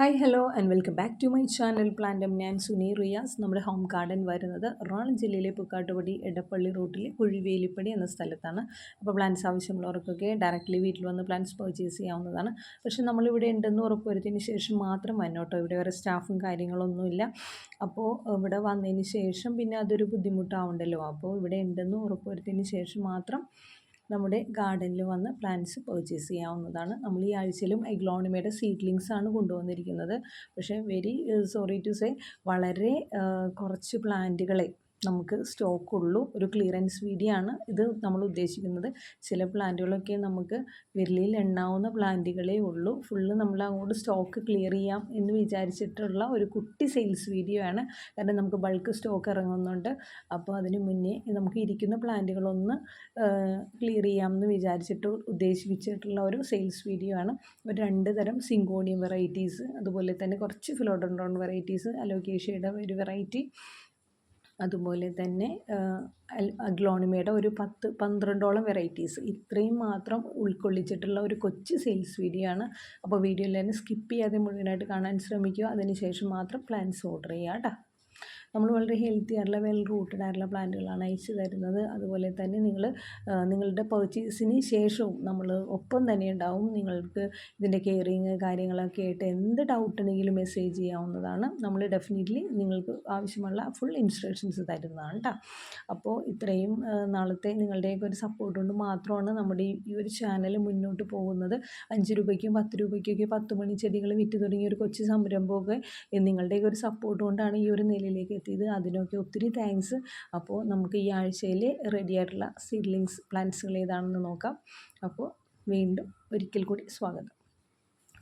Hi hello and welcome back to my channel പ്ലാന്റം ഞാൻ സുനി റിയാസ് നമ്മുടെ home garden വരുന്നത് എറണാകുളം ജില്ലയിലെ പുക്കാട്ടുപടി എടപ്പള്ളി റൂട്ടിലെ കുഴിവേലിപ്പടി എന്ന സ്ഥലത്താണ്. അപ്പോൾ പ്ലാന്റ്സ് ആവശ്യമുള്ളവർക്കൊക്കെ ഡയറക്റ്റ്ലി വീട്ടിൽ വന്ന് പ്ലാന്റ്സ് പർച്ചേസ് ചെയ്യാവുന്നതാണ്. പക്ഷേ നമ്മളിവിടെ ഉണ്ടെന്ന് ഉറപ്പുവരുത്തിയതിന് ശേഷം മാത്രം വന്നോട്ടോ ഇവിടെ വേറെ സ്റ്റാഫും കാര്യങ്ങളൊന്നുമില്ല. അപ്പോൾ ഇവിടെ വന്നതിന് ശേഷം പിന്നെ അതൊരു ബുദ്ധിമുട്ടാവുണ്ടല്ലോ. അപ്പോൾ ഇവിടെ ഉണ്ടെന്ന് ഉറപ്പുവരുത്തിയതിന് ശേഷം മാത്രം നമ്മുടെ ഗാർഡനിൽ വന്ന് പ്ലാന്റ്സ് പർച്ചേസ് ചെയ്യാവുന്നതാണ്. നമ്മൾ ഈ ആഴ്ചയിലും എഗ്ലോണിമയുടെ സീഡ്ലിങ്സ് ആണ് കൊണ്ടുവന്നിരിക്കുന്നത്. പക്ഷേ വെരി സോറി ടു സേ വളരെ കുറച്ച് പ്ലാന്റുകളെ നമുക്ക് സ്റ്റോക്കുള്ളൂ. ഒരു ക്ലിയറൻസ് വീഡിയോ ആണ് ഇത് നമ്മൾ ഉദ്ദേശിക്കുന്നത്. ചില പ്ലാന്റുകളൊക്കെ നമുക്ക് വിരലിൽ എണ്ണാവുന്ന പ്ലാന്റുകളേ ഉള്ളൂ. ഫുള്ള് നമ്മൾ അങ്ങോട്ട് സ്റ്റോക്ക് ക്ലിയർ ചെയ്യാം എന്ന് വിചാരിച്ചിട്ടുള്ള ഒരു കുട്ടി സെയിൽസ് വീഡിയോ ആണ്. കാരണം നമുക്ക് ബൾക്ക് സ്റ്റോക്ക് ഇറങ്ങുന്നുണ്ട്. അപ്പോൾ അതിന് മുന്നേ നമുക്ക് ഇരിക്കുന്ന പ്ലാന്റുകളൊന്ന് ക്ലിയർ ചെയ്യാം എന്ന് വിചാരിച്ചിട്ട് ഉദ്ദേശിച്ചിട്ടുള്ള ഒരു സെയിൽസ് വീഡിയോ ആണ്. ഒരു രണ്ട് തരം സിങ്കോണിയം വെറൈറ്റീസ് അതുപോലെ തന്നെ കുറച്ച് ഫിലോഡൻഡ്രോൺ വെറൈറ്റീസ് അലോക്കേഷ്യയുടെ ഒരു വെറൈറ്റി അതുപോലെ തന്നെ അഗ്ലോണിമയുടെ ഒരു പത്ത് പന്ത്രണ്ടോളം വെറൈറ്റീസ്. ഇത്രയും മാത്രം ഉൾക്കൊള്ളിച്ചിട്ടുള്ള ഒരു കൊച്ചു സെയിൽസ് വീഡിയോ ആണ് അപ്പോൾ വീഡിയോയിൽ തന്നെ സ്കിപ്പ് ചെയ്യാതെ മുഴുവനായിട്ട് കാണാൻ ശ്രമിക്കുക. അതിനുശേഷം മാത്രം പ്ലാൻസ് ഓർഡർ ചെയ്യുക കേട്ടോ. നമ്മൾ വളരെ ഹെൽത്തി ആയിട്ടുള്ള വെൽ റൂട്ടഡ് ആയിട്ടുള്ള പ്ലാന്റുകളാണ് അയച്ചു തരുന്നത്. അതുപോലെ തന്നെ നിങ്ങൾ നിങ്ങളുടെ പർച്ചേസിന് ശേഷവും നമ്മൾ ഒപ്പം തന്നെ ഉണ്ടാവും. നിങ്ങൾക്ക് ഇതിന്റെ കെയറിങ് കാര്യങ്ങളൊക്കെ ആയിട്ട് എന്ത് ഡൗട്ട് ഉണ്ടെങ്കിലും മെസ്സേജ് ചെയ്യാവുന്നതാണ്. നമ്മൾ ഡെഫിനറ്റ്ലി നിങ്ങൾക്ക് ആവശ്യമുള്ള ഫുൾ ഇൻസ്ട്രക്ഷൻസ് തരുന്നതാണ് കേട്ടോ അപ്പോൾ ഇത്രയും നാളത്തെ നിങ്ങളുടെയൊക്കെ ഒരു സപ്പോർട്ട് കൊണ്ട് മാത്രമാണ് നമ്മുടെ ഈ ഒരു ചാനൽ മുന്നോട്ട് പോകുന്നത്. അഞ്ച് രൂപയ്ക്കും പത്ത് രൂപയ്ക്കൊക്കെ പത്ത് മണി ചെടികൾ വിറ്റ് തുടങ്ങിയ ഒരു കൊച്ചു സംരംഭമൊക്കെ നിങ്ങളുടെയൊക്കെ ഒരു സപ്പോർട്ട് കൊണ്ടാണ് ഈ ഒരു നിലയിലേക്ക് എത്തിയത് അതിനൊക്കെ ഒത്തിരി താങ്ക്സ് അപ്പോൾ നമുക്ക് ഈ ആഴ്ചയിൽ റെഡി ആയിട്ടുള്ള സീഡ്ലിങ്സ് പ്ലാന്റ്സുകൾ ഏതാണെന്ന് നോക്കാം. അപ്പോൾ വീണ്ടും ഒരിക്കൽ കൂടി സ്വാഗതം.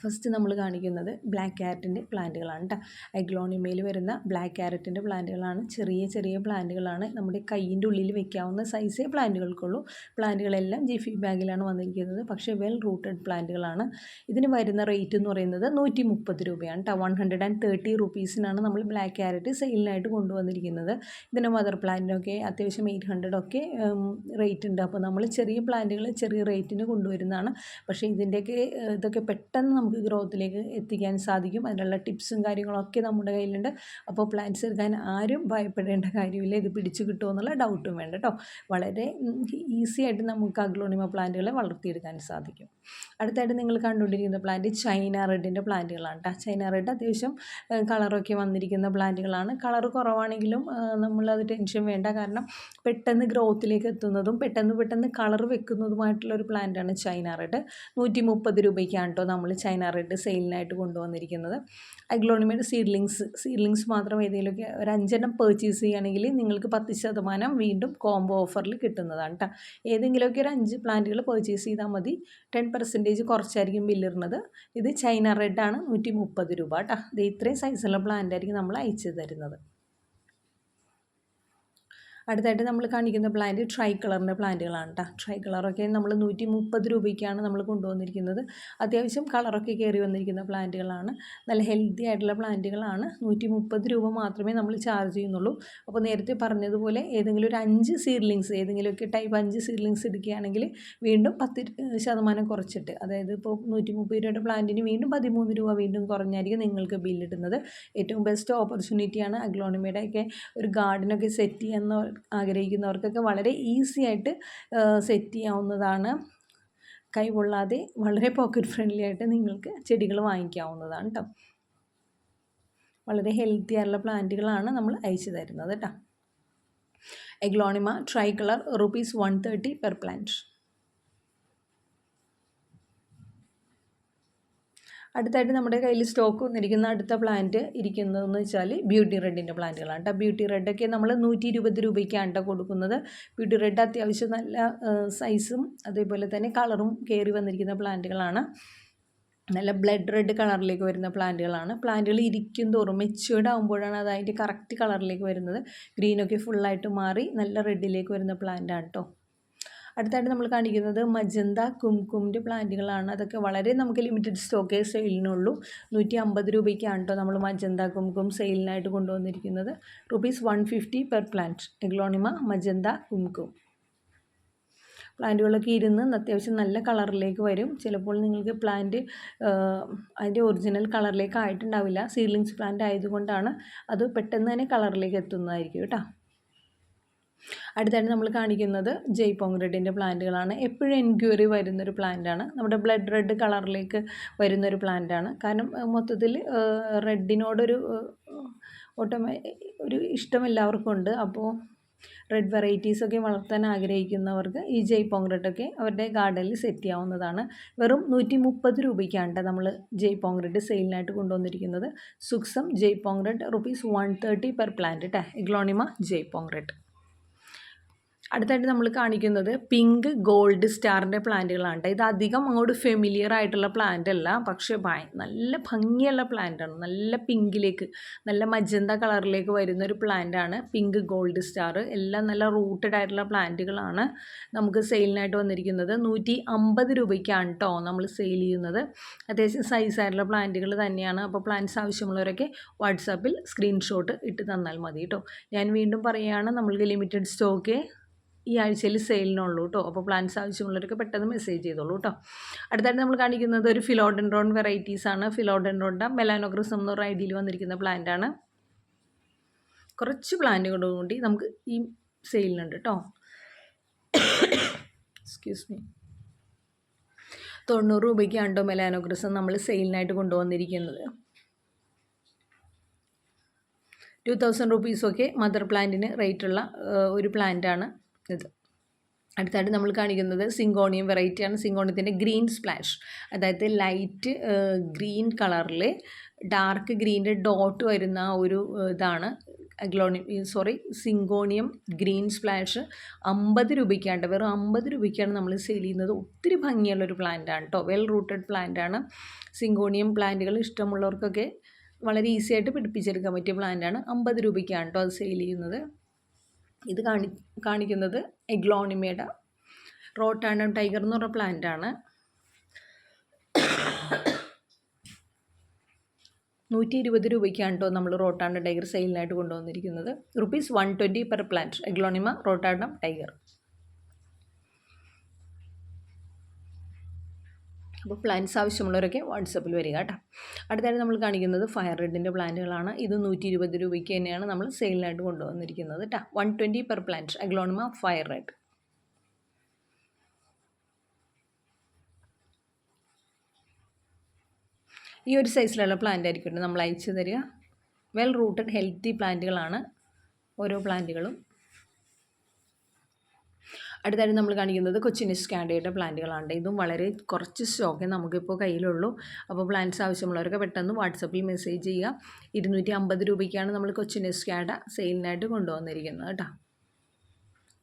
ഫസ്റ്റ് നമ്മൾ കാണിക്കുന്നത് ബ്ലാക്ക് ക്യാരറ്റിന്റെ പ്ലാന്റുകളാണ് കേട്ടോ ഐഗ്ലോണിമയിൽ വരുന്ന ബ്ലാക്ക് ക്യാരറ്റിന്റെ പ്ലാന്റുകളാണ്. ചെറിയ ചെറിയ പ്ലാന്റുകളാണ്. നമ്മുടെ കയ്യിന്റെ ഉള്ളിൽ വെക്കാവുന്ന സൈസേ പ്ലാന്റുകൾക്കുള്ളൂ. പ്ലാന്റുകളെല്ലാം ജിഫി ബാഗിലാണ് വന്നിരിക്കുന്നത്. പക്ഷേ വെൽ റൂട്ടഡ് പ്ലാന്റുകളാണ്. ഇതിന് വരുന്ന റേറ്റ് എന്ന് പറയുന്നത് നൂറ്റി മുപ്പത് രൂപയാണ് കേട്ടോ വൺ ഹൺഡ്രഡ് ആൻഡ് തേർട്ടി റുപ്പീസിനാണ് നമ്മൾ ബ്ലാക്ക് ക്യാരറ്റ് സെയിലിനായിട്ട് കൊണ്ടുവന്നിരിക്കുന്നത്. ഇതിന്റെ മദർ പ്ലാന്റിനൊക്കെ അത്യാവശ്യം എയ്റ്റ് ഹൺഡ്രഡ് ഒക്കെ റേറ്റ് ഉണ്ട്. അപ്പോൾ നമ്മൾ ചെറിയ പ്ലാന്റുകൾ ചെറിയ റേറ്റിന് കൊണ്ടുവരുന്നതാണ്. പക്ഷേ ഇതിന്റെയൊക്കെ ഇതൊക്കെ പെട്ടെന്ന് നമുക്ക് ഗ്രോത്തിലേക്ക് എത്തിക്കാൻ സാധിക്കും. അതിനുള്ള ടിപ്സും കാര്യങ്ങളൊക്കെ നമ്മുടെ കയ്യിലുണ്ട്. അപ്പോൾ പ്ലാന്റ്സ് എടുക്കാൻ ആരും ഭയപ്പെടേണ്ട കാര്യമില്ല. ഇത് പിടിച്ചു കിട്ടുമോ എന്നുള്ള ഡൗട്ടും വേണ്ട കേട്ടോ വളരെ ഈസി ആയിട്ട് നമുക്ക് അഗ്ലോണിമ പ്ലാന്റുകളെ വളർത്തിയെടുക്കാൻ സാധിക്കും. അടുത്തായിട്ട് നിങ്ങൾ കണ്ടുകൊണ്ടിരിക്കുന്ന പ്ലാന്റ് ചൈന റെഡിന്റെ പ്ലാന്റുകളാണ് കേട്ടോ ചൈന റെഡ് അത്യാവശ്യം കളറൊക്കെ വന്നിരിക്കുന്ന പ്ലാന്റുകളാണ്. കളർ കുറവാണെങ്കിലും നമ്മളത് ടെൻഷൻ വേണ്ട. കാരണം പെട്ടെന്ന് ഗ്രോത്തിലേക്ക് എത്തുന്നതും പെട്ടെന്ന് പെട്ടെന്ന് കളർ വെക്കുന്നതുമായിട്ടുള്ള ഒരു പ്ലാന്റാണ് ചൈന റെഡ് നൂറ്റി മുപ്പത് രൂപയ്ക്കാണ് കേട്ടോ നമ്മൾ ചൈന റെഡ് സെയിലിനായിട്ട് കൊണ്ടുവന്നിരിക്കുന്നത്. അഗ്ലോണിമയുടെ സീഡ്ലിങ്സ് സീഡ്ലിങ്സ് മാത്രം ഏതെങ്കിലുമൊക്കെ ഒരു അഞ്ചെണ്ണം പർച്ചേസ് ചെയ്യുകയാണെങ്കിൽ നിങ്ങൾക്ക് പത്ത് ശതമാനം വീണ്ടും കോംബോ ഓഫറിൽ കിട്ടുന്നതാണ് കേട്ടോ ഏതെങ്കിലുമൊക്കെ ഒരു അഞ്ച് പ്ലാന്റുകൾ പർച്ചേസ് ചെയ്താൽ മതി. ടെൻ പെർസെന്റേജ് കുറച്ചായിരിക്കും ബില്ലിടുന്നത് ഇത് ചൈന റെഡാണ് നൂറ്റി മുപ്പത് രൂപ കേട്ടോ ഇത് ഇത്രയും സൈസുള്ള പ്ലാന്റ് ആയിരിക്കും നമ്മൾ അയച്ചു തരുന്നത്. അടുത്തായിട്ട് നമ്മൾ കാണിക്കുന്ന പ്ലാന്റ് ട്രൈ കളറിന്റെ പ്ലാന്റുകളാണ് കേട്ടോ ട്രൈ കളറൊക്കെ നമ്മൾ നൂറ്റി മുപ്പത് രൂപയ്ക്കാണ് നമ്മൾ കൊണ്ടുവന്നിരിക്കുന്നത്. അത്യാവശ്യം കളറൊക്കെ കയറി വന്നിരിക്കുന്ന പ്ലാന്റുകളാണ് നല്ല ഹെൽത്തി ആയിട്ടുള്ള പ്ലാന്റുകളാണ് നൂറ്റി മുപ്പത് രൂപ മാത്രമേ നമ്മൾ ചാർജ് ചെയ്യുന്നുള്ളൂ. അപ്പോൾ നേരത്തെ പറഞ്ഞതുപോലെ ഏതെങ്കിലും ഒരു അഞ്ച് സീഡ്ലിങ്സ് ഏതെങ്കിലുമൊക്കെ ടൈപ്പ് അഞ്ച് സീഡ്ലിങ്സ് എടുക്കുകയാണെങ്കിൽ വീണ്ടും പത്ത് ശതമാനം കുറച്ചിട്ട് അതായത് ഇപ്പോൾ നൂറ്റി മുപ്പത് രൂപയുടെ പ്ലാന്റിന് വീണ്ടും പതിമൂന്ന് രൂപ വീണ്ടും കുറഞ്ഞായിരിക്കും നിങ്ങൾക്ക് ബില്ലിടുന്നത് ഏറ്റവും ബെസ്റ്റ് ഓപ്പർച്യൂണിറ്റിയാണ് അഗ്ലോണിമയുടെ ഒക്കെ ഒരു ഗാർഡനൊക്കെ സെറ്റ് ചെയ്യുന്ന ആഗ്രഹിക്കുന്നവർക്കൊക്കെ വളരെ ഈസി ആയിട്ട് സെറ്റ് ചെയ്യാവുന്നതാണ്. കൈ കൊള്ളാതെ വളരെ പോക്കറ്റ് ഫ്രണ്ട്ലി ആയിട്ട് നിങ്ങൾക്ക് ചെടികൾ വാങ്ങിക്കാവുന്നതാണ് കേട്ടോ വളരെ ഹെൽത്തി ആയിട്ടുള്ള പ്ലാന്റുകളാണ് നമ്മൾ അയച്ചു തരുന്നത് കേട്ടോ aglaonema tri colour rupees one thirty per plant അടുത്തായിട്ട് നമ്മുടെ കയ്യിൽ സ്റ്റോക്ക് വന്നിരിക്കുന്ന അടുത്ത പ്ലാന്റ് ഇരിക്കുന്നതെന്ന് വെച്ചാൽ ബ്യൂട്ടി റെഡിന്റെ പ്ലാന്റുകളാണ് കേട്ടോ ബ്യൂട്ടി റെഡൊക്കെ നമ്മൾ നൂറ്റി ഇരുപത് രൂപയ്ക്കാണ് കേട്ടോ കൊടുക്കുന്നത്. ബ്യൂട്ടി റെഡ് അത്യാവശ്യം നല്ല സൈസും അതേപോലെ തന്നെ കളറും കയറി വന്നിരിക്കുന്ന പ്ലാന്റുകളാണ് നല്ല ബ്ലഡ് റെഡ് കളറിലേക്ക് വരുന്ന പ്ലാന്റുകളാണ് പ്ലാന്റുകൾ ഇരിക്കും തോറും മെച്യൂർഡ് ആകുമ്പോഴാണ് അത് അതിന്റെ കറക്റ്റ് കളറിലേക്ക് വരുന്നത്. ഗ്രീനൊക്കെ ഫുള്ളായിട്ട് മാറി നല്ല റെഡിലേക്ക് വരുന്ന പ്ലാന്റാണ് കേട്ടോ അടുത്തായിട്ട് നമ്മൾ കാണിക്കുന്നത് മജന്ത കുംകുമിന്റെ പ്ലാന്റുകളാണ്. അതൊക്കെ വളരെ നമുക്ക് ലിമിറ്റഡ് സ്റ്റോക്കേ സെയിലിനുള്ളൂ നൂറ്റി അമ്പത് രൂപയ്ക്കാണ് കേട്ടോ നമ്മൾ മജന്ത കുംകും സെയിലിനായിട്ട് കൊണ്ടുവന്നിരിക്കുന്നത്. Rupees one fifty per plant aglaonema magenta kumkum. പ്ലാന്റുകളൊക്കെ ഇരുന്ന് അത്യാവശ്യം നല്ല കളറിലേക്ക് വരും. ചിലപ്പോൾ നിങ്ങൾക്ക് പ്ലാന്റ് അതിന്റെ ഒറിജിനൽ കളറിലേക്ക് ആയിട്ടുണ്ടാവില്ല. സീഡ്ലിങ്സ് പ്ലാന്റ് ആയതുകൊണ്ടാണ് അത് പെട്ടെന്ന് തന്നെ കളറിലേക്ക് എത്തുന്നതായിരിക്കും കേട്ടോ. അടുത്തായിട്ട് നമ്മൾ കാണിക്കുന്നത് ജയ്പോങ് പ്ലാന്റുകളാണ്. എപ്പോഴും എൻക്വയറി വരുന്നൊരു പ്ലാന്റാണ്. നമ്മുടെ ബ്ലഡ് റെഡ് കളറിലേക്ക് വരുന്നൊരു പ്ലാന്റാണ്. കാരണം മൊത്തത്തിൽ റെഡിനോടൊരു ഓട്ടോമേ ഒരു ഇഷ്ടം എല്ലാവർക്കും ഉണ്ട് അപ്പോൾ റെഡ് വെറൈറ്റീസൊക്കെ വളർത്താൻ ആഗ്രഹിക്കുന്നവർക്ക് ഈ ജയ്പോങ് റെഡൊക്കെ അവരുടെ ഗാർഡനിൽ സെറ്റ് ചെയ്യാവുന്നതാണ്. വെറും നൂറ്റി മുപ്പത് രൂപയ്ക്കാണ് നമ്മൾ ജയ്പോങ് റെഡ് സെയിലിനായിട്ട് കൊണ്ടുവന്നിരിക്കുന്നത്. Suksom Jaipong red rupees one thirty per plant കേട്ടോ എഗ്ലോണിമ ജയ്പോങ് റെഡ് അടുത്തായിട്ട് നമ്മൾ കാണിക്കുന്നത് പിങ്ക് ഗോൾഡ് സ്റ്റാറിന്റെ പ്ലാന്റുകളാണ് ഇത് അധികം അങ്ങോട്ട് ഫെമിലിയർ ആയിട്ടുള്ള പ്ലാന്റ് അല്ല. പക്ഷേ നല്ല ഭംഗിയുള്ള പ്ലാന്റാണ് നല്ല പിങ്കിലേക്ക് നല്ല മജന്ത കളറിലേക്ക് വരുന്ന ഒരു പ്ലാന്റാണ് പിങ്ക് ഗോൾഡ് സ്റ്റാർ എല്ലാം നല്ല റൂട്ടഡ് ആയിട്ടുള്ള പ്ലാന്റുകളാണ് നമുക്ക് സെയിലിനായിട്ട് വന്നിരിക്കുന്നത്. നൂറ്റി അമ്പത് രൂപയ്ക്കാണ് കേട്ടോ നമ്മൾ സെയിൽ ചെയ്യുന്നത്. അത്യാവശ്യം സൈസ് ആയിട്ടുള്ള പ്ലാന്റുകൾ തന്നെയാണ്. അപ്പോൾ പ്ലാന്റ്സ് ആവശ്യമുള്ളവരൊക്കെ വാട്സാപ്പിൽ സ്ക്രീൻഷോട്ട് ഇട്ട് തന്നാൽ മതി കേട്ടോ ഞാൻ വീണ്ടും പറയുകയാണ് നമ്മൾക്ക് ലിമിറ്റഡ് സ്റ്റോക്ക് ഈ ആഴ്ചയിൽ സെയിലിനുള്ളൂ കേട്ടോ അപ്പോൾ പ്ലാൻസ് ആവശ്യമുള്ളവർക്ക് പെട്ടെന്ന് മെസ്സേജ് ചെയ്തോളൂ കേട്ടോ അടുത്തായിട്ട് നമ്മൾ കാണിക്കുന്നത് ഒരു ഫിലോഡൻഡ്രോൺ വെറൈറ്റീസ് ആണ്. ഫിലോഡൻഡ്രോണിന്റെ മെലാനോഗ്രസം എന്ന് പറഞ്ഞ ഐഡിയിൽ വന്നിരിക്കുന്ന ആണ്. കുറച്ച് പ്ലാന്റുകളും കൂടി നമുക്ക് ഈ സെയിലിനുണ്ട് കേട്ടോ എക്സ്ക്യൂസ് മീ തൊണ്ണൂറ് രൂപയ്ക്കാണ് കേട്ടോ മെലാനോഗ്രസം നമ്മൾ സെയിലിനായിട്ട് കൊണ്ടുവന്നിരിക്കുന്നത്? ടു തൗസൻഡ് റുപ്പീസൊക്കെ മദർ പ്ലാന്റിന് റേറ്റുള്ള ഒരു പ്ലാന്റാണ് ഇത്. അടുത്തായിട്ട് നമ്മൾ കാണിക്കുന്നത് സിങ്കോണിയം വെറൈറ്റിയാണ്. സിങ്കോണിയത്തിന്റെ ഗ്രീൻ സ്പ്ലാഷ്. അതായത് ലൈറ്റ് ഗ്രീൻ കളറിൽ ഡാർക്ക് ഗ്രീന്റെ ഡോട്ട് വരുന്ന ഒരു ഇതാണ്. അഗ്ലോണി സോറി സിങ്കോണിയം ഗ്രീൻ സ്പ്ലാഷ് അമ്പത് രൂപയ്ക്കാണ്. വെറും അമ്പത് രൂപയ്ക്കാണ് നമ്മൾ സെയിൽ ചെയ്യുന്നത്. ഒത്തിരി ഭംഗിയുള്ളൊരു പ്ലാന്റ് ആണ് കേട്ടോ വെൽ റൂട്ടഡ് പ്ലാന്റ് ആണ് സിങ്കോണിയം പ്ലാന്റുകൾ ഇഷ്ടമുള്ളവർക്കൊക്കെ വളരെ ഈസി ആയിട്ട് പിടിപ്പിച്ചെടുക്കാൻ പറ്റിയ പ്ലാന്റാണ്. അമ്പത് രൂപയ്ക്കാണ് കേട്ടോ അത് സെയിൽ ചെയ്യുന്നത്. ഇത് കാണി കാണിക്കുന്നത് എഗ്ലോണിമയുടെ റോട്ടാൻഡം ടൈഗർ എന്ന് പറഞ്ഞ ആണ്. നൂറ്റി ഇരുപത് രൂപയ്ക്കാണ് കേട്ടോ നമ്മൾ റോട്ടാണ്ടം ടൈഗർ സെയിലിനായിട്ട് കൊണ്ടുവന്നിരിക്കുന്നത്. Rupees one twenty per plant aglaonema rotundum tiger. അപ്പോൾ പ്ലാന്റ്സ് ആവശ്യമുള്ളവരൊക്കെ വാട്സപ്പിൽ വരിക കേട്ടോ. അടുത്തായിട്ട് നമ്മൾ കാണിക്കുന്നത് ഫയർ റെഡിന്റെ പ്ലാന്റുകളാണ് ഇത് നൂറ്റി ഇരുപത് രൂപയ്ക്ക് തന്നെയാണ് നമ്മൾ സെയിലിനായിട്ട് കൊണ്ടുവന്നിരിക്കുന്നത് കേട്ടോ. One twenty per plant aglaonema fire red ഈ ഒരു സൈസിലുള്ള പ്ലാന്റ് ആയിരിക്കും നമ്മൾ അയച്ചു തരിക. വെൽ റൂട്ടഡ് ഹെൽത്തി പ്ലാന്റുകളാണ് ഓരോ പ്ലാന്റുകളും അടുത്തായിട്ട് നമ്മൾ കാണിക്കുന്നത് കൊച്ചിൻ സ്കാൻഡയുടെ പ്ലാന്റുകളാണ്. ഇതും വളരെ കുറച്ച് സ്റ്റോക്കേ നമുക്കിപ്പോൾ കയ്യിലുള്ളൂ. അപ്പോൾ പ്ലാന്റ്സ് ആവശ്യമുള്ളവരൊക്കെ പെട്ടെന്ന് വാട്സപ്പിൽ മെസ്സേജ് ചെയ്യുക. ഇരുന്നൂറ്റി അമ്പത് രൂപയ്ക്കാണ് നമ്മൾ കൊച്ചിൻ സ്കാഡ സെയിലിനായിട്ട് കൊണ്ടുവന്നിരിക്കുന്നത് കേട്ടോ.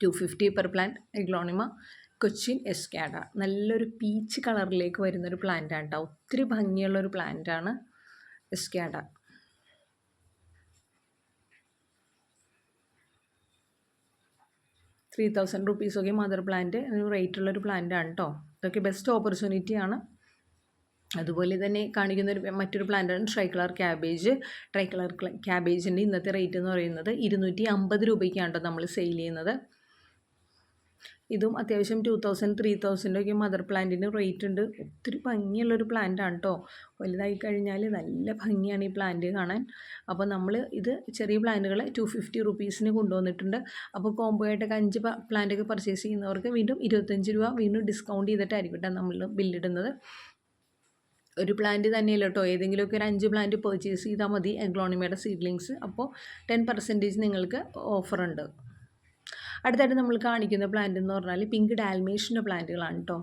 Two fifty per plant aglaonema Cochin Escada നല്ലൊരു പീച്ച് കളറിലേക്ക് വരുന്നൊരു പ്ലാന്റാണ് കേട്ടോ. ഒത്തിരി ഭംഗിയുള്ളൊരു പ്ലാന്റാണ് എസ്കാഡ ത്രീ തൗസൻഡ് റുപ്പീസൊക്കെ മദർ പ്ലാന്റ് റേറ്റുള്ളൊരു പ്ലാന്റാണ് കേട്ടോ ഇതൊക്കെ ബെസ്റ്റ് ഓപ്പർച്യൂണിറ്റിയാണ് അതുപോലെ തന്നെ കാണിക്കുന്ന ഒരു മറ്റൊരു പ്ലാന്റാണ് tri colour cabbage tri colour ക്യാബേജിന്റെ ഇന്നത്തെ റേറ്റ് എന്ന് പറയുന്നത് ഇരുന്നൂറ്റി അമ്പത് രൂപയ്ക്കാണ് നമ്മൾ സെയിൽ ചെയ്യുന്നത്. ഇതും അത്യാവശ്യം ടു തൗസൻഡ് ത്രീ തൗസൻഡൊക്കെ മദർ പ്ലാന്റിന് റേറ്റ് ഉണ്ട്. ഒത്തിരി ഭംഗിയുള്ളൊരു പ്ലാന്റ് ആണ് കേട്ടോ വലുതായി കഴിഞ്ഞാൽ നല്ല ഭംഗിയാണ് ഈ പ്ലാന്റ് കാണാൻ. അപ്പോൾ നമ്മൾ ഇത് ചെറിയ പ്ലാന്റുകൾ ടു ഫിഫ്റ്റി റുപ്പീസിന് കൊണ്ടുവന്നിട്ടുണ്ട്. അപ്പോൾ കോംബോ ആയിട്ടൊക്കെ അഞ്ച് പ്ലാന്റൊക്കെ പർച്ചേസ് ചെയ്യുന്നവർക്ക് വീണ്ടും ഇരുപത്തഞ്ച് രൂപ വീണ്ടും ഡിസ്കൗണ്ട് ചെയ്തിട്ടായിരിക്കും കേട്ടോ നമ്മൾ ബില്ലിടുന്നത് ഒരു പ്ലാന്റ് തന്നെയല്ല കേട്ടോ ഏതെങ്കിലുമൊക്കെ ഒരു അഞ്ച് പ്ലാന്റ് പർച്ചേസ് ചെയ്താൽ മതി. എഗ്ലോണിമയുടെ സീഡ്ലിങ്സ് അപ്പോൾ ടെൻ പെർസെന്റേജ് നിങ്ങൾക്ക് ഓഫറുണ്ട് അടുത്തായിട്ട് നമ്മൾ കാണിക്കുന്ന പ്ലാന്റ് എന്ന് പറഞ്ഞാൽ പിങ്ക് ഡാൽമേഷന്റെ പ്ലാന്റുകളാണ് കേട്ടോ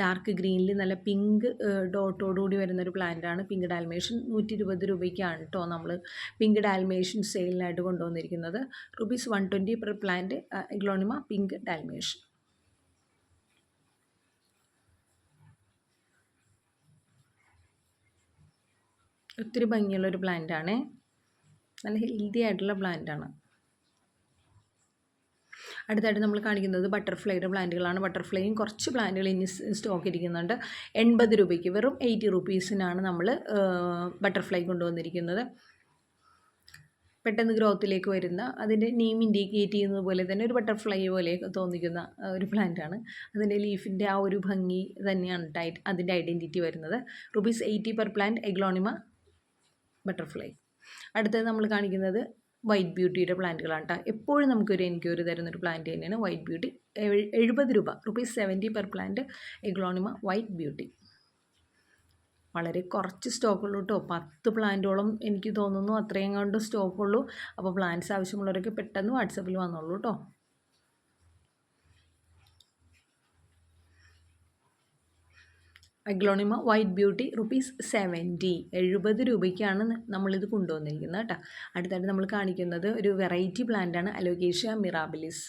ഡാർക്ക് ഗ്രീനിൽ നല്ല പിങ്ക് ഡോട്ടോടുകൂടി വരുന്നൊരു പ്ലാന്റാണ് പിങ്ക് ഡാൽമേഷൻ നൂറ്റി ഇരുപത് രൂപയ്ക്കാണ് കേട്ടോ നമ്മൾ പിങ്ക് ഡാൽമേഷൻ സെയിലിനായിട്ട് കൊണ്ടുവന്നിരിക്കുന്നത്. Rupees one twenty per plant aglaonema pink Dalmatian ഒത്തിരി ഭംഗിയുള്ളൊരു പ്ലാന്റാണ് നല്ല ഹെൽത്തി ആയിട്ടുള്ള പ്ലാന്റാണ് അടുത്തായിട്ട് നമ്മൾ കാണിക്കുന്നത് ബട്ടർഫ്ലൈയുടെ പ്ലാന്റുകളാണ്. ബട്ടർഫ്ലൈയും കുറച്ച് പ്ലാന്റുകൾ ഇനി സ്റ്റോക്ക് ഇരിക്കുന്നുണ്ട്. എൺപത് രൂപയ്ക്ക് വെറും എയ്റ്റി റുപ്പീസിനാണ് നമ്മൾ ബട്ടർഫ്ലൈ കൊണ്ടുവന്നിരിക്കുന്നത്. പെട്ടെന്ന് ഗ്രോത്തിലേക്ക് വരുന്ന അതിന്റെ നെയിം ഇൻഡിക്കേറ്റ് ചെയ്യുന്നത് പോലെ തന്നെ ഒരു ബട്ടർഫ്ലൈ പോലെ തോന്നിക്കുന്ന ഒരു പ്ലാന്റാണ്. അതിന്റെ ലീഫിന്റെ ആ ഒരു ഭംഗി തന്നെയാണ് ടൈറ്റ് അതിന്റെ ഐഡന്റിറ്റി വരുന്നത്. Rupees eighty per plant aglaonema butterfly. അടുത്തത് നമ്മൾ കാണിക്കുന്നത് വൈറ്റ് ബ്യൂട്ടിയുടെ പ്ലാന്റുകളാണ് കേട്ടോ എപ്പോഴും നമുക്കൊരു എൻക്വയറി തരുന്നൊരു പ്ലാന്റ് തന്നെയാണ് വൈറ്റ് ബ്യൂട്ടി. എഴുപത് രൂപ rupees seventy per plant aglaonema white beauty വളരെ കുറച്ച് സ്റ്റോക്കുള്ളൂ കേട്ടോ പത്ത് പ്ലാന്റോളം എനിക്ക് തോന്നുന്നു അത്രയും കണ്ട് സ്റ്റോക്കുള്ളൂ അപ്പോൾ പ്ലാന്റ്സ് ആവശ്യമുള്ളവരൊക്കെ പെട്ടെന്ന് വാട്സപ്പിൽ വന്നോളൂ കേട്ടോ aglaonema white beauty rupees seventy. എഴുപത് രൂപയ്ക്കാണ് നമ്മളിത് കൊണ്ടുവന്നിരിക്കുന്നത് കേട്ടോ. അടുത്തായിട്ട് നമ്മൾ കാണിക്കുന്നത് ഒരു വെറൈറ്റി പ്ലാന്റാണ് അലോഗേഷ്യ മിറാബിലിസ്.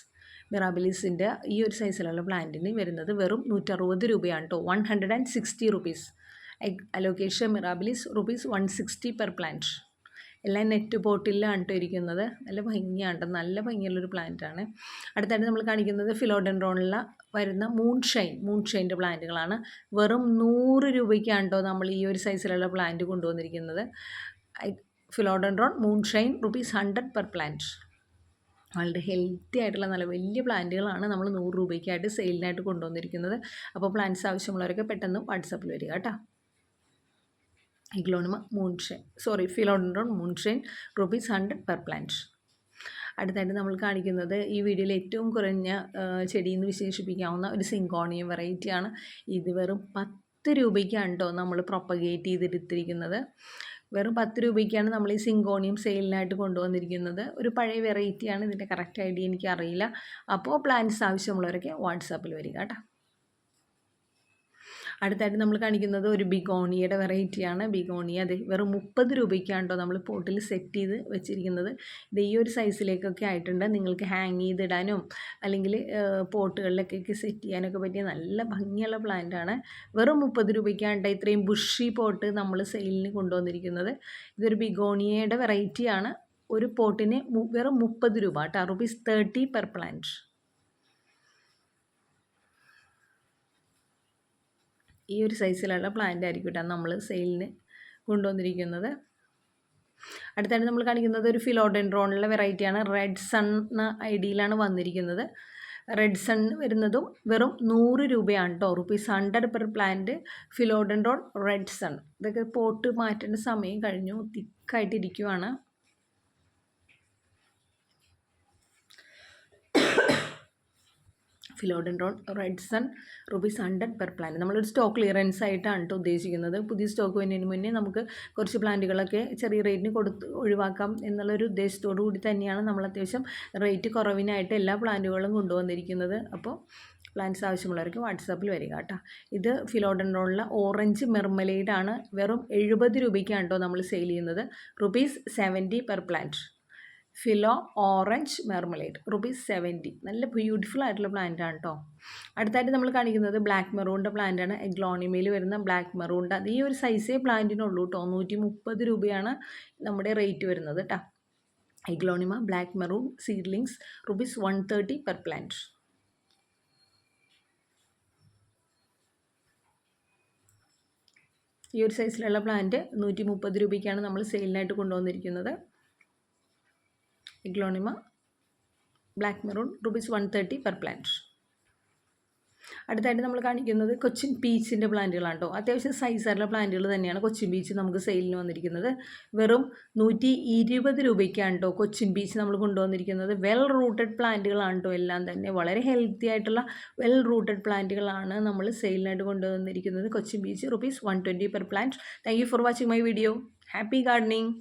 മിറാബിലിസിന്റെ ഈ ഒരു സൈസിലുള്ള പ്ലാന്റിന് വരുന്നത് വെറും നൂറ്ററുപത് രൂപയാണ് കേട്ടോ. One hundred and sixty rupees alocasia mirabilis rupees one sixty per plant എല്ലാം നെറ്റ് പോട്ടിലാണ് കേട്ടോ ഇരിക്കുന്നത്. നല്ല ഭംഗിയാണ് നല്ല ഭംഗിയുള്ളൊരു പ്ലാന്റാണ് അടുത്തായിട്ട് നമ്മൾ കാണിക്കുന്നത് ഫിലോഡൻഡ്രോണിലുള്ള വരുന്ന മൂൺ ഷൈൻ മൂൺ ഷൈന്റെ പ്ലാന്റുകളാണ് വെറും നൂറ് രൂപയ്ക്കാണ് കേട്ടോ നമ്മൾ ഈ ഒരു സൈസിലുള്ള പ്ലാന്റ് കൊണ്ടുവന്നിരിക്കുന്നത്. Philodendron moon shine rupees hundred per plant വളരെ ഹെൽത്തി ആയിട്ടുള്ള നല്ല വലിയ പ്ലാന്റുകളാണ് നമ്മൾ നൂറ് രൂപയ്ക്കായിട്ട് സെയിലിനായിട്ട് കൊണ്ടുവന്നിരിക്കുന്നത്. അപ്പോൾ പ്ലാന്റ്സ് ആവശ്യമുള്ളവരൊക്കെ പെട്ടെന്ന് വാട്സപ്പിൽ വരിക കേട്ടോ. Aglaonema moonshine sorry philodendron moonshine rupees hundred per plant അടുത്തായിട്ട് നമ്മൾ കാണിക്കുന്നത് ഈ വീഡിയോയിൽ ഏറ്റവും കുറഞ്ഞ ചെടി വിശേഷിപ്പിക്കാവുന്ന ഒരു സിങ്കോണിയം വെറൈറ്റിയാണ്. ഇത് വെറും പത്ത് രൂപയ്ക്കാണ് കേട്ടോ നമ്മൾ പ്രൊപ്പഗേറ്റ് ചെയ്തെടുത്തിരിക്കുന്നത്. വെറും പത്ത് രൂപയ്ക്കാണ് നമ്മൾ ഈ സിങ്കോണിയം സെയിലിനായിട്ട് കൊണ്ടുവന്നിരിക്കുന്നത്. ഒരു പഴയ വെറൈറ്റിയാണ് ഇതിന്റെ കറക്റ്റ് ഐഡിയ എനിക്കറിയില്ല. അപ്പോൾ പ്ലാന്റ്സ് ആവശ്യമുള്ളവരൊക്കെ വാട്സാപ്പിൽ വരിക കേട്ടോ. അടുത്തായിട്ട് നമ്മൾ കാണിക്കുന്നത് ഒരു ബിഗോണിയുടെ വെറൈറ്റിയാണ്. ബിഗോണിയ അതെ വെറും മുപ്പത് രൂപയ്ക്കാണ് നമ്മൾ പോട്ടിൽ സെറ്റ് ചെയ്ത് വെച്ചിരിക്കുന്നത്. ഇത് ഈ ഒരു സൈസിലേക്കൊക്കെ ആയിട്ടുണ്ട്. നിങ്ങൾക്ക് ഹാങ് ചെയ്തിടാനും അല്ലെങ്കിൽ പോട്ടുകളിലൊക്കെ സെറ്റ് ചെയ്യാനൊക്കെ പറ്റിയ നല്ല ഭംഗിയുള്ള പ്ലാന്റ് ആണ്. വെറും മുപ്പത് രൂപയ്ക്കാണ് ഇത്രയും ബുഷി പോട്ട് നമ്മൾ സെയിലിന് കൊണ്ടുവന്നിരിക്കുന്നത്. ഇതൊരു ബിഗോണിയയുടെ വെറൈറ്റിയാണ് ഒരു പോട്ടിന് വെറും മുപ്പത് രൂപ കേട്ടോ. റുപ്പീസ് തേർട്ടി പെർ പ്ലാന്റ് ഈ ഒരു സൈസിലുള്ള പ്ലാന്റ് ആയിരിക്കും കേട്ടോ നമ്മൾ സെയിലിന് കൊണ്ടുവന്നിരിക്കുന്നത്. അടുത്തായിട്ട് നമ്മൾ കാണിക്കുന്നത് ഒരു ഫിലോഡെൻഡ്രോണിലെ വെറൈറ്റിയാണ് റെഡ് സൺ എന്ന ഐഡിയിലാണ് വന്നിരിക്കുന്നത്. റെഡ് സൺ വരുന്നതും വെറും നൂറ് രൂപയാണ് കേട്ടോ rupees hundred per plant philodendron red sun ഇതൊക്കെ പോട്ട് മാറ്റേണ്ട സമയം കഴിഞ്ഞു. തിക്കായിട്ടിരിക്കുവാണ്. Philodendron red sun rupees hundred per plant നമ്മളൊരു സ്റ്റോക്ക് ക്ലിയറൻസ് ആയിട്ടാണ് കേട്ടോ ഉദ്ദേശിക്കുന്നത്. പുതിയ സ്റ്റോക്ക് വരുന്നതിന് മുന്നേ നമുക്ക് കുറച്ച് പ്ലാന്റുകളൊക്കെ ചെറിയ റേറ്റിന് കൊടുത്ത് ഒഴിവാക്കാം എന്നുള്ളൊരു ഉദ്ദേശത്തോടു കൂടി തന്നെയാണ് നമ്മൾ അത്യാവശ്യം റേറ്റ് കുറവിനായിട്ട് എല്ലാ പ്ലാന്റുകളും കൊണ്ടുവന്നിരിക്കുന്നത്. അപ്പോൾ പ്ലാന്റ്സ് ആവശ്യമുള്ളവർക്ക് വാട്സാപ്പിൽ വരിക കേട്ടോ. ഇത് ഫിലോഡൻഡ്രോണിലെ ഓറഞ്ച് മെർമലേഡാണ് വെറും എഴുപത് രൂപയ്ക്കാണ് കേട്ടോ നമ്മൾ സെയിൽ ചെയ്യുന്നത്. Rupees seventy per plant philo orange marmalade rupees seventy. നല്ല ബ്യൂട്ടിഫുൾ ആയിട്ടുള്ള പ്ലാന്റ് ആണ് കേട്ടോ അടുത്തായിട്ട് നമ്മൾ കാണിക്കുന്നത് ബ്ലാക്ക് മെറൂണിന്റെ പ്ലാന്റ് ആണ്. എഗ്ലോണിമയിൽ വരുന്ന ബ്ലാക്ക് മെറൂണിന്റെ. അത് ഈ ഒരു സൈസേ പ്ലാന്റിനുള്ളൂ കേട്ടോ നൂറ്റി മുപ്പത് രൂപയാണ് നമ്മുടെ റേറ്റ് വരുന്നത് കേട്ടോ aglaonema black maroon seedlings rupees one thirty per plant. ഈ ഒരു സൈസിലുള്ള പ്ലാന്റ് നൂറ്റി മുപ്പത് രൂപയ്ക്കാണ് നമ്മൾ സെയിലിനായിട്ട് കൊണ്ടുവന്നിരിക്കുന്നത്. Aglaonema black maroon rupees one thirty per plant അടുത്തായിട്ട് നമ്മൾ കാണിക്കുന്നത് കൊച്ചിൻ ബീച്ചിന്റെ പ്ലാന്റുകളാണ് കേട്ടോ അത്യാവശ്യം സൈസാറുള്ള പ്ലാന്റുകൾ തന്നെയാണ് കൊച്ചിൻ ബീച്ച് നമുക്ക് സെയിലിന് വന്നിരിക്കുന്നത്. വെറും നൂറ്റി ഇരുപത് രൂപയ്ക്കാണ് കേട്ടോ കൊച്ചിൻ ബീച്ച് നമ്മൾ കൊണ്ടുവന്നിരിക്കുന്നത്. വെൽ റൂട്ടഡ് പ്ലാന്റുകളാണ് കേട്ടോ എല്ലാം തന്നെ. വളരെ ഹെൽത്തി ആയിട്ടുള്ള വെൽ റൂട്ടഡ് പ്ലാന്റുകളാണ് നമ്മൾ സെയിലിനായിട്ട് കൊണ്ടുവന്നിരിക്കുന്നത് Cochin beach rupees one twenty per plant thank for watching my video happy gardening